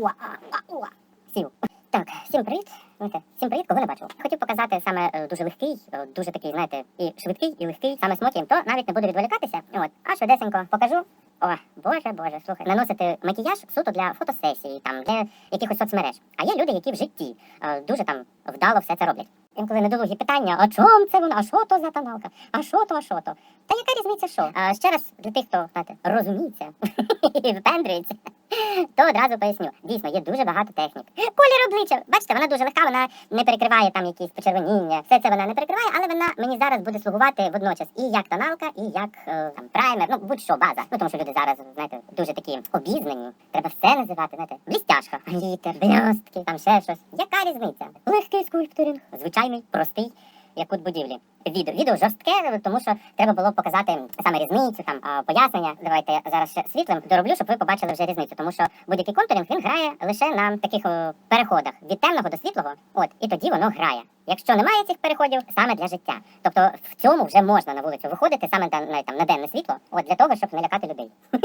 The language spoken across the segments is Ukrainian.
уа, уа, уа. Сів. Так, всім привіт. Всім привіт, кого не бачив. Хотів показати саме е, дуже легкий, е, дуже такий, знаєте, і швидкий, і легкий, саме смокі, то навіть не буду відволікатися. От, а швидесенько покажу. О, боже, боже, слухай, наносити макіяж суто для фотосесії, там для якихось соцмереж. А є люди, які в житті е, дуже там вдало все це роблять. Інколи недолугі питання, а чом це воно? А що то за тоналка? А що то, а що то? Та яка різниця що? А, ще раз для тих, хто знаєте, розуміється і впендрюється, то одразу поясню. Дійсно, є дуже багато технік. Колір обличчя, бачите, вона дуже легка, вона не перекриває там якісь почервоніння. Все це вона не перекриває, але вона мені зараз буде слугувати водночас і як тоналка, і як е, там праймер, ну будь-що база. Ну тому що люди зараз, знаєте, дуже такі обізнані. Треба все називати, знаєте, блістяшка, літер, блістки, там ще щось. Яка різниця? Легкий скульптуринг, звичайний, простий. Як кут будівлі. Відео відео жорстке, тому що треба було показати саме різницю, там пояснення. Давайте я зараз ще світлим дороблю, щоб ви побачили вже різницю. Тому що будь-який контуринг він грає лише на таких переходах від темного до світлого. От і тоді воно грає. Якщо немає цих переходів, саме для життя. Тобто в цьому вже можна на вулицю виходити саме на, там, на денне світло, от для того, щоб не лякати людей.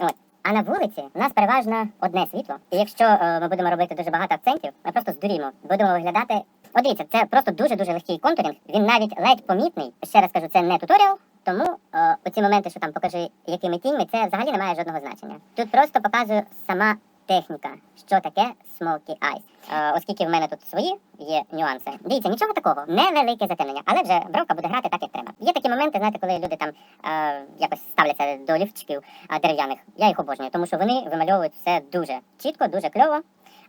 От. А на вулиці у нас переважно одне світло. І якщо е, ми будемо робити дуже багато акцентів, ми просто здурімо. Будемо виглядати. От дивіться, це просто дуже-дуже легкий контуринг. Він навіть ледь помітний. Ще раз кажу, це не туторіал. Тому е, оці моменти, що там покажи, якими тіньми, це взагалі не має жодного значення. Тут просто показую сама техніка, що таке smoky eyes. Е, оскільки в мене тут свої є нюанси. Дивіться, нічого такого, невелике затемнення, але вже бровка буде грати так, як треба. Є такі моменти, знаєте, коли люди там е, якось ставляться до ліфчиків е, дерев'яних. Я їх обожнюю, тому що вони вимальовують все дуже чітко, дуже кльово.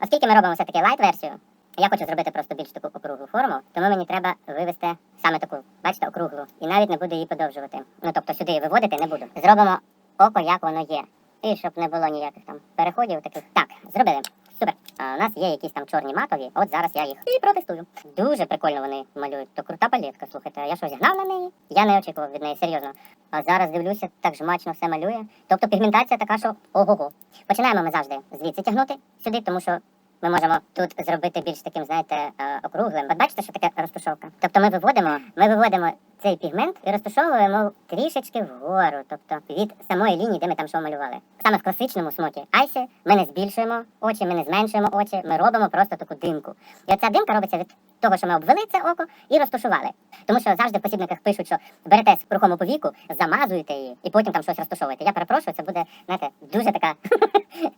Оскільки ми робимо все таки лайт-версію, я хочу зробити просто більш таку округлу форму, тому мені треба вивести саме таку, бачите, округлу. І навіть не буду її подовжувати. Ну тобто сюди її виводити не буду. Зробимо око, як воно є. І щоб не було ніяких там переходів таких. Так, зробили. Супер. А, у нас є якісь там чорні матові. От зараз я їх і протестую. Дуже прикольно вони малюють. То крута палітка, слухайте. Я що зігнав на неї? Я не очікував від неї, серйозно. А зараз дивлюся, так жмачно все малює. Тобто пігментація така, що ого-го. Починаємо ми завжди звідси тягнути сюди, тому що ми можемо тут зробити більш таким, знаєте, е, округлим. От бачите, що таке розтушовка? Тобто ми виводимо, ми виводимо цей пігмент і розташовуємо трішечки вгору, тобто від самої лінії, де ми там що малювали. Саме в класичному смокі айсі ми не збільшуємо очі, ми не зменшуємо очі, ми робимо просто таку димку. І оця димка робиться від того, що ми обвели це око і розтушували. Тому що завжди в посібниках пишуть, що берете рухому повіку, замазуєте її і потім там щось розтушовуєте. Я перепрошую, це буде, знаєте, дуже така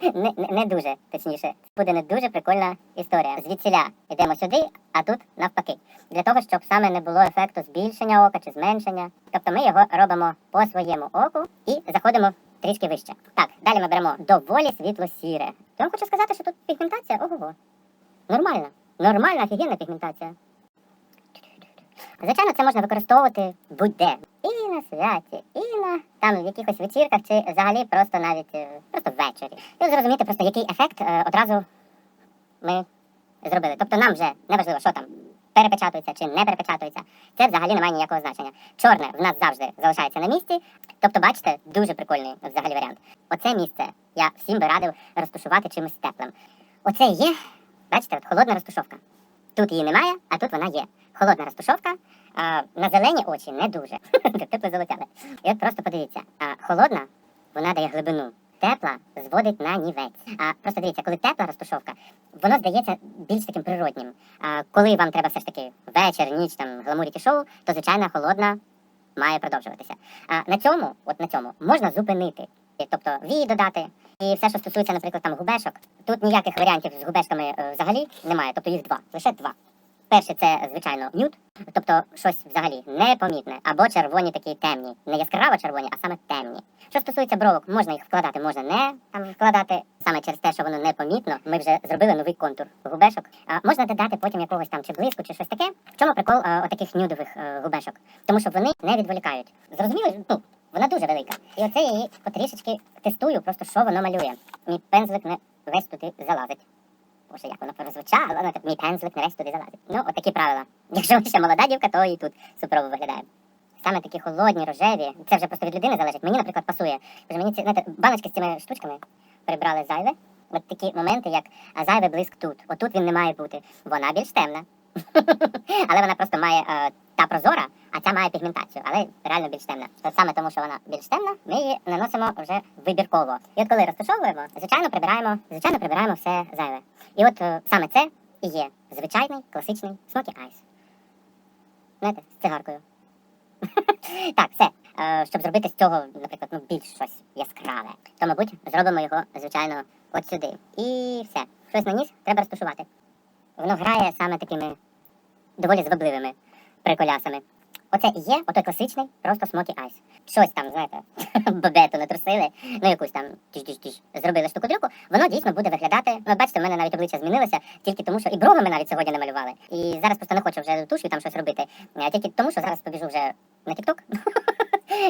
не, не, дуже, точніше, буде не дуже прикольна історія. Звідсіля йдемо сюди, а тут навпаки. Для того, щоб саме не було ефекту збільшення ока чи зменшення. Тобто ми його робимо по своєму оку і заходимо трішки вище. Так, далі ми беремо доволі світло-сіре. Я вам хочу сказати, що тут пігментація ого. Нормальна. Нормальна, офігенна пігментація. Звичайно, це можна використовувати будь-де. І на святі, і на там в якихось вечірках, чи взагалі просто навіть е, просто ввечері. І зрозуміти просто, який ефект е, одразу ми зробили. Тобто нам вже не важливо, що там перепечатується чи не перепечатується. Це взагалі не має ніякого значення. Чорне в нас завжди залишається на місці. Тобто, бачите, дуже прикольний взагалі варіант. Оце місце я всім би радив розташувати чимось теплим. Оце є, бачите, от холодна розташовка. Тут її немає, а тут вона є. Холодна розташовка. А, на зелені очі не дуже. Тепло золотяве. І от просто подивіться, а, холодна, вона дає глибину. Тепла зводить на нівець. А просто дивіться, коли тепла розташовка, воно здається більш таким природнім. А коли вам треба все ж таки вечір, ніч, там гламуріті шоу, то звичайно холодна має продовжуватися. А на цьому, от на цьому, можна зупинити. Тобто вії додати, і все, що стосується, наприклад, там губешок, тут ніяких варіантів з губешками е, взагалі немає, тобто їх два, лише два. Перший це, звичайно, нюд, тобто щось взагалі непомітне, або червоні такі темні, не яскраво червоні, а саме темні. Що стосується бровок, можна їх вкладати, можна не там вкладати саме через те, що воно непомітно. Ми вже зробили новий контур губешок. А можна додати потім якогось там чи блиску, чи щось таке. В чому прикол а, отаких нюдових а, губешок? Тому що вони не відволікають. Зрозуміло? Ну, вона дуже велика. І оце я її потрішечки тестую, просто що воно малює. Мій пензлик не весь туди залазить. Боже, як воно прозвучало, так мій пензлик не весь туди залазить. Ну, от такі правила. Якщо ви ще молода дівка, то і тут суперово виглядає. Саме такі холодні, рожеві. Це вже просто від людини залежить. Мені, наприклад, пасує. Боже, мені ці знаєте, баночки з цими штучками прибрали зайве. От такі моменти, як а, зайвий блиск тут. Отут він не має бути. Вона більш темна. Але вона просто має е, та прозора, а ця має пігментацію, але реально більш темна. От саме тому, що вона більш темна, ми її наносимо вже вибірково. І от коли розташовуємо, звичайно, прибираємо, звичайно, прибираємо все зайве. І от е, саме це і є звичайний класичний Smoky Eyes. Знаєте, з цигаркою. так, все. Е, щоб зробити з цього, наприклад, ну, більш щось яскраве, то, мабуть, зробимо його, звичайно, от сюди. І все. Щось наніс, треба розташувати. Воно грає саме такими доволі звабливими приколясами. Оце і є отой класичний, просто Smoky Eyes. Щось там, знаєте, бабету натрусили, ну якусь там тіш-тіш-тіш, зробили штуку-дрюку, воно дійсно буде виглядати. Ну, бачите, в мене навіть обличчя змінилося, тільки тому, що і брови ми навіть сьогодні намалювали. І зараз просто не хочу вже тушою там щось робити. Тільки тому, що зараз побіжу вже на TikTok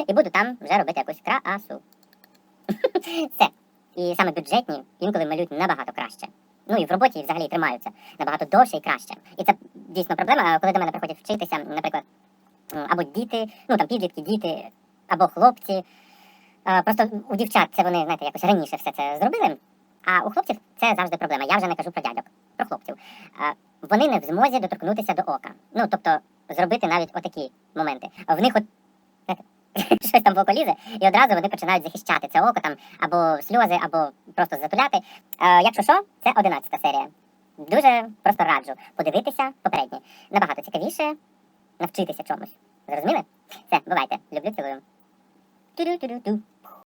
і буду там вже робити якусь красу. Все. І саме бюджетні інколи малюють набагато краще. Ну і в роботі взагалі тримаються набагато довше і краще. І це дійсно проблема, коли до мене приходять вчитися, наприклад, або діти, ну там підлітки, діти, або хлопці. Е, Просто у дівчат це вони, знаєте, якось раніше все це зробили. А у хлопців це завжди проблема. Я вже не кажу про дядьок, про хлопців. Е, Вони не в змозі доторкнутися до ока. Ну, тобто, зробити навіть отакі моменти. В них от знаєте, щось там в око лізе, і одразу вони починають захищати це око там або сльози, або просто затуляти. Е, якщо що, це 11 серія. Дуже просто раджу подивитися попередні. Набагато цікавіше навчитися чомусь. Зрозуміли? Все, бувайте. Люблю, цілую. Ту-ду-ту-ду-ту.